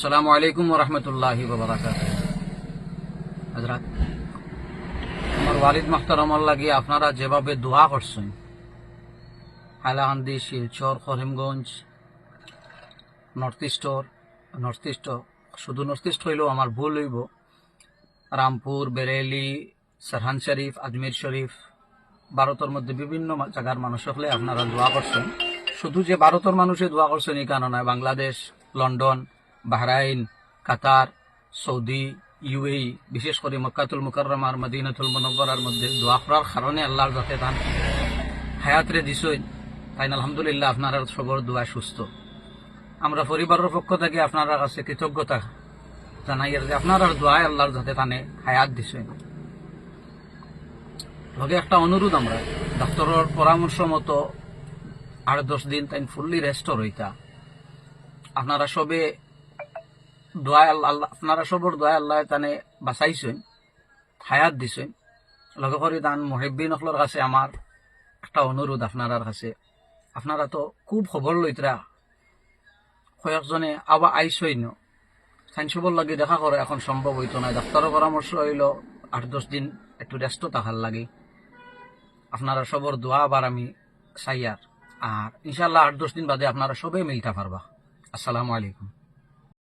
আসসালামু আলাইকুম রহমতুল্লাহি আমার ওয়ালিদ মাহতারমার লাগি আপনারা যেভাবে দোয়া করছেন হাইলাকান্দি শিলচর, করিমগঞ্জ, নর্থ ইস্টর নর্থ ইস্ট, শুধু নর্থ ইস্ট হইলেও আমার ভুল হইব, রামপুর বেরেলি সারহান শরীফ, আজমির শরীফ, ভারতের মধ্যে বিভিন্ন জায়গার মানুষ হলে আপনারা দোয়া করছেন। শুধু যে ভারতের মানুষে দোয়া করছেন এই কারণে Bangladesh, London Bahrain, Qatar, Saudi UAE বিশেষ করে মক্কাতুল মুকাররমার মদিনাতুল মুনব্বরার মধ্যে দোয়া করার কারণে আল্লাহর যাতে তান হায়াতরে দিছই তাই আলহামদুলিল্লাহ আপনারা সবর দোয়া সুস্থ। আমরা পরিবারের পক্ষ থেকে আপনার কাছে কৃতজ্ঞতা জানাই আর যে আপনার দোয়ায় আল্লাহর যাতে তানে হায়াত দিছেন। লগে একটা অনুরোধ আমরা, ডাক্তারের পরামর্শ মতো আট দশ দিন তাই ফুললি রেস্ট রইতা। আপনারা সবে দোয়া আল্লাহ, আপনারা সবর দোয়া আল্লাহ তানে বাঁচাইছেন, হায়াত দিছেন। লগে করে তান মহিবিন সকলের কাছে আমার একটা অনুরোধ আপনার কাছে। আপনারা তো খুব খবর লইতরা কয়েকজনে আবার আইসই ন। সাইন্সবর লাগে দেখা করে এখন সম্ভব হইতো না ডাক্তারের পরামর্শ হইল আট দশ দিন একটু ব্যস্ত থাকার লাগে। আপনারা সবর দোয়া আবার আমি চাই আর আর ইনশাল্লাহ আট দশ দিন বাদে আপনারা সবে মিলতে পারবা আসসালামু আলাইকুম।